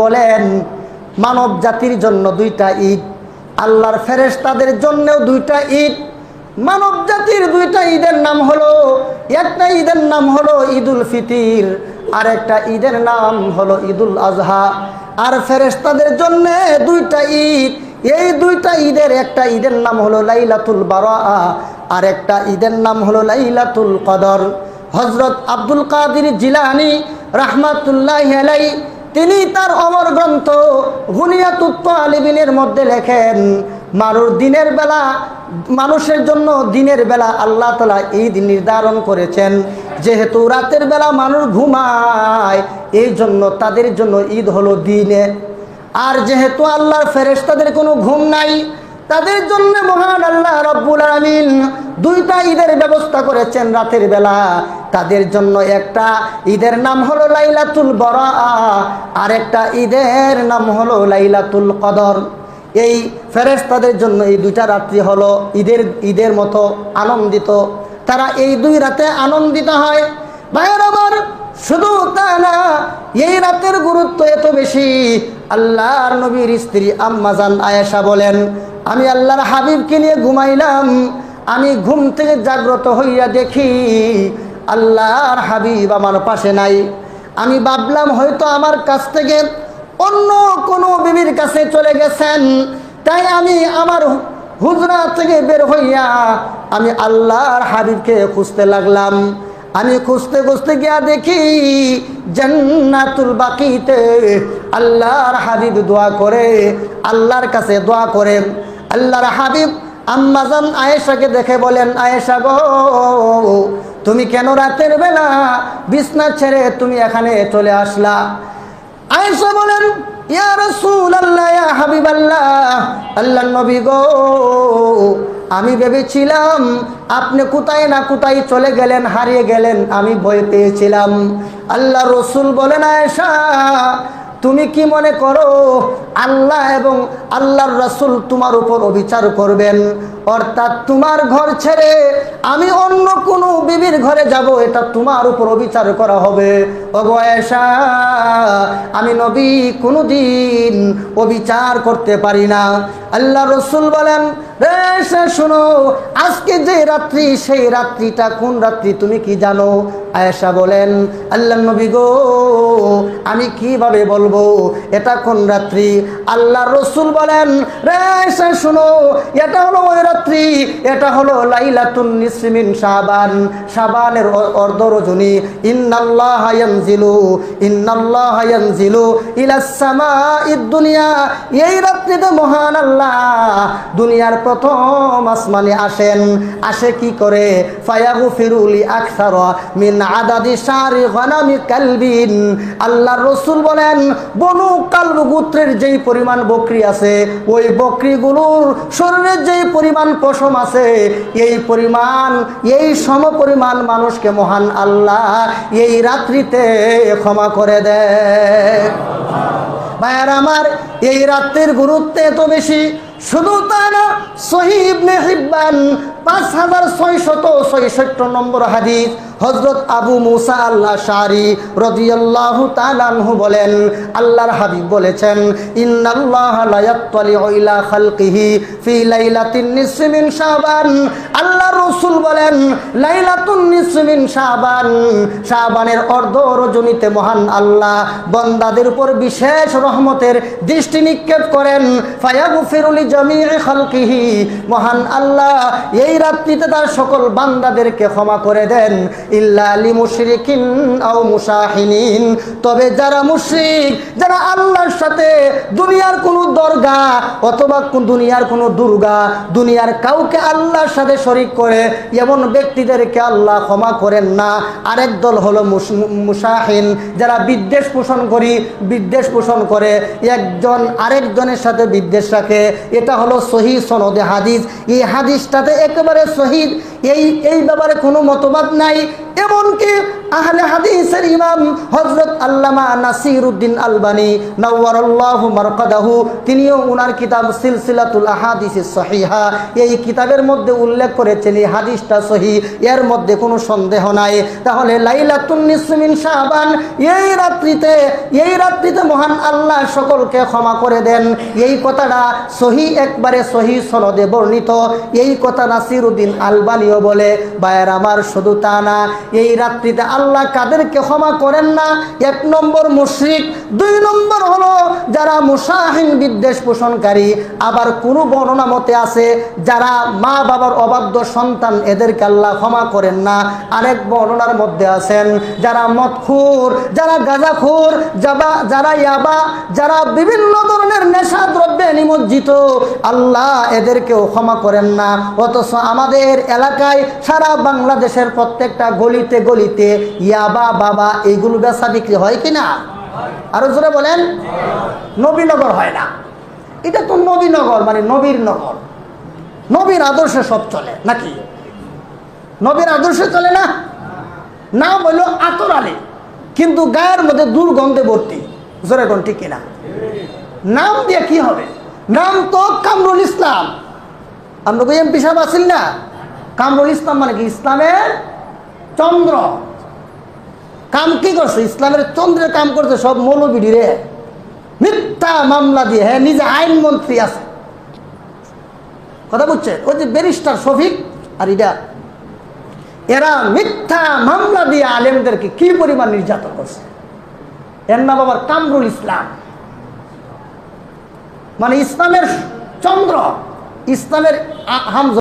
বলেন, মানব জাতির জন্য দুইটা ঈদ, আল্লাহর ফেরেশতাদের জন্যও দুইটা ঈদ, মানব জাতির দুইটা ঈদের নাম হলো, একটা ঈদের নাম হলো ঈদুল ফিতির আর একটা ঈদের নাম হলো ঈদুল আজহা। আর ফেরেশতাদের জন্য দুইটা ঈদ, এই দুইটা ঈদের একটা ঈদের নাম হলো লাইলাতুল বারা আর একটা ঈদের নাম হলো লাইলাতুল কদর। হজরত আব্দুল কাদির জিলানি রাহমাতুল্লাহ আলাই তিনি তার অমর গ্রন্থ গুনিয়াতুত্ত আলিবিনের মধ্যে লেখেন, মানুষ দিনের বেলা, মানুষের জন্য দিনের বেলা আল্লাহ তালা ঈদ নির্ধারণ করেছেন। যেহেতু রাতের বেলা মানুষ ঘুমায়, এই জন্য তাদের জন্য ঈদ হলো দিনে। আর যেহেতু আল্লাহর ফেরেস তাদের কোনো ঘুম নাই, তাদের জন্য মহান আল্লাহ রব্বুল আমিন দুইটা ঈদের ব্যবস্থা করেছেন রাতের বেলা। তাদের জন্য একটা ঈদের নাম হলো লাইলাতুল বরা আর একটা ঈদের নাম হলো লাইলাতুল কদর। এই ফেরেশতাদের জন্য এই দুইটা রাত্রি হলো ঈদের ঈদের মতো আনন্দিত। তারা এই দুই রাতে আনন্দিত হয়। ভাইয়ের আমার শুধু তা না, এই রাতের গুরুত্ব এত বেশি। আল্লাহর নবীর স্ত্রী আম্মাজান আয়েশা বলেন, আমি আল্লাহর হাবিবকে নিয়ে ঘুমাইলাম। আমি ঘুম থেকে জাগ্রত হইয়া দেখি আল্লাহর হাবিব আমার পাশে নাই। আমি ভাবলাম হয়তো আমার কাছ থেকে অন্য কোনো বিবির কাছে চলে গেছেন। তাই আমি আমার হুজরা থেকে বের হইয়া আমি আল্লাহর হাবিবকে খুঁজতে লাগলাম। আমি খুঁজতে খুঁজতে গিয়া দেখি জান্নাতুল বাকিতে আল্লাহর হাবিব দোয়া করে, আল্লাহর কাছে দোয়া করে। আল্লাহর হাবিব আম্মাজান আয়েশাকে দেখে বলেন, আয়েশা গো তুমি কেন রাতের বেলা বিছনা ছেড়ে তুমি এখানে চলে আসলা? আয়েশা বলেন, ইয়া রাসূল আল্লাহ ইয়া হাবিব আল্লাহ আল্লাহ নবী গো, আমি ভেবেছিলাম আপনি কোথায় না কোথায় চলে গেলেন, হারিয়ে গেলেন, আমি ভয় পেয়েছিলাম। আল্লাহ রসুল বলেন, আয়েশা তুমি কি মনে করো আল্লাহ এবং আল্লাহর রসুল তোমার উপর অবিচার করবেন? অর্থাৎ তোমার ঘর ছেড়ে আমি অন্য কোনো বিবির ঘরে যাব, এটা তোমার উপর অবিচার করা হবে। অবয়সা আমি নবী কোনো দিন অবিচার করতে পারি না। আল্লাহ রসুল বলেন, রে শোনো, আজকে যে রাত্রি, সেই রাত্রিটা কোন রাত্রি তুমি কি জানো? আয়েশা বলেন, আল্লাহ নবী গো, আমি কীভাবে বলব এটা কোন রাত্রি? আল্লাহ রসুল বলেন, রে সে শোনো, এটা হলো ওই রাত্রি, এটা হলো লাইলাতুন নিসমিন শাবান, শাবানের অ- অর্ধ রজনী। ইন্নাল্লাহ ইয়ানজিলু ইন্নাল্লাহ ইয়ানজিলু ইলাস সামাইদ দুনিয়া। এই রাত্রিতে মহান আল্লাহ, দুনিয়ার প্রথম আসমানে আসেন। আসে কি করে? ফায়াগু ফিরুলি আকসার মিন আদাদি শারি গনামি কালবিন। আল্লাহ রসুল বলেন বনু কালব গোত্রের যেই পরিমাণ বকরি আছে, ওই বকরিগুলোর শরীরের যেই পরিমাণ পশম আছে, এই পরিমাণ, এই সম পরিমাণ মানুষকে মহান আল্লাহ এই রাত্রিতে ক্ষমা করে দেয় ভাইয়ার আমার, এই রাত্রির গুরুত্ব এত বেশি, শুধু তা না সহিব পাঁচ হাজার ছয়শত ছয়ষট্ট নম্বর হাদিস হজরত আবু মুসা আল্লাহ শারি রদিয়াল্লাহ তালানহু বলেন, আল্লাহর হাবিব বলেছেন আল্লাহ রাসূল বলেন, লাইলাতুন নিসফি মিন শাবান। শাবানের অর্ধ রজনীতে মহান আল্লাহ বান্দাদের উপর বিশেষ রহমতের দৃষ্টি নিক্ষেপ করেন। ফায়াগফিরুলি জামিই খালকিহি। মহান আল্লাহ এই রাত্রিতে তার সকল বান্দাদেরকে ক্ষমা করে দেন। ইল্লা আলী মুশরিকিন আও মুসাহিনিন তবে যারা মুশরিক, যারা আল্লাহর সাথে দুনিয়ার কোনো দরগা অথবা দুনিয়ার কোনো দুর্গা, দুনিয়ার কাউকে আল্লাহর সাথে শরিক করে, এমন ব্যক্তিদেরকে আল্লাহ ক্ষমা করেন না। আরেক দল হলো মুস- মুসাহিন যারা বিদ্বেষ পোষণ করি, বিদ্বেষ পোষণ করে, একজন আরেকজনের সাথে বিদ্বেষ রাখে। এটা হলো সহি সনদে হাদিস। এই হাদিসটাতে একেবারে শহীদ এই এই ব্যাপারে কোনো মতবাদ নাই। এমনকি আহলে হাদিসের ইমাম হযরত আল্লামা নাসিরউদ্দিন আলবানী নওয়ারাল্লাহু মারকাদাহু, তিনিও উনার কিতাব সিলসিলাতুল আহাদিসিস সহিহা। এই কিতাবের মধ্যে উল্লেখ করেছেন, এই হাদিসটা সহি এর মধ্যে কোনো সন্দেহ নাই। তাহলে লাইলাতুন নিসফি মিন শাবান, এই রাত্রিতে এই রাত্রিতে মহান আল্লাহ সকলকে ক্ষমা করে দেন। এই কথাটা সহি একবারে সহি সনদে বর্ণিত। এই কথা নাসিরউদ্দিন আলবানিও বলে বায়ের আমার শুধু তা না, এই রাত্রিতে আল্লাহ কাদেরকে ক্ষমা করেন না। এক নম্বর মুশরিক, দুই নম্বর হলো যারা মুসাহিন বিদ্বেষ পোষণকারী। আবার কোনো বর্ণনা মতে আছে, যারা মা বাবার অবাধ্য সন্তান এদেরকে আল্লাহ ক্ষমা করেন না। আরেক বর্ণনার মধ্যে আছেন, যারা মদখুর, যারা গাঁজাখুর, যাবা, যারা ইয়াবা, যারা বিভিন্ন ধরনের নেশা দ্রব্যে নিমজ্জিত, আল্লাহ এদেরকেও ক্ষমা করেন না। অথচ আমাদের এলাকায় সারা বাংলাদেশের প্রত্যেকটা গলিতে গলিতে ইয়াবা বাবা এইগুলো বেচা বিক্রি হয় কি না? আরও জোরে বলেন নবীনগর হয় না। এটা তো নবীনগর মানে নবীর নগর। নবীর আদর্শে সব চলে, নাকি? নবীর আদর্শে চলে না? নাম হইল আতর আলী, কিন্তু গায়ের মধ্যে দুর্গন্ধে ভর্তি। জোরে কোন ঠিক কিনা? নাম দিয়ে কি হবে? নাম তো কামরুল ইসলাম। আমরা এমপি সাহেব আছেন না? কামরুল ইসলাম মানে কি? ইসলামের চন্দ্র। কাম কি করছে? ইসলামের চন্দ্রের কাম করছে সব মৌলবিডি রে মিথ্যা মামলা দিয়ে হ্যাঁ নিজে আইনমন্ত্রী আছে। কথা বুঝছে ওই যে ব্যারিস্টার শফিক আর ইডা, এরা মিথ্যা মামলা দিয়ে আলেমদেরকে কি পরিমাণ নির্যাতন করছে? এর নাম আবার কামরুল ইসলাম। মানে ইসলামের চন্দ্র, ইসলামের হামজা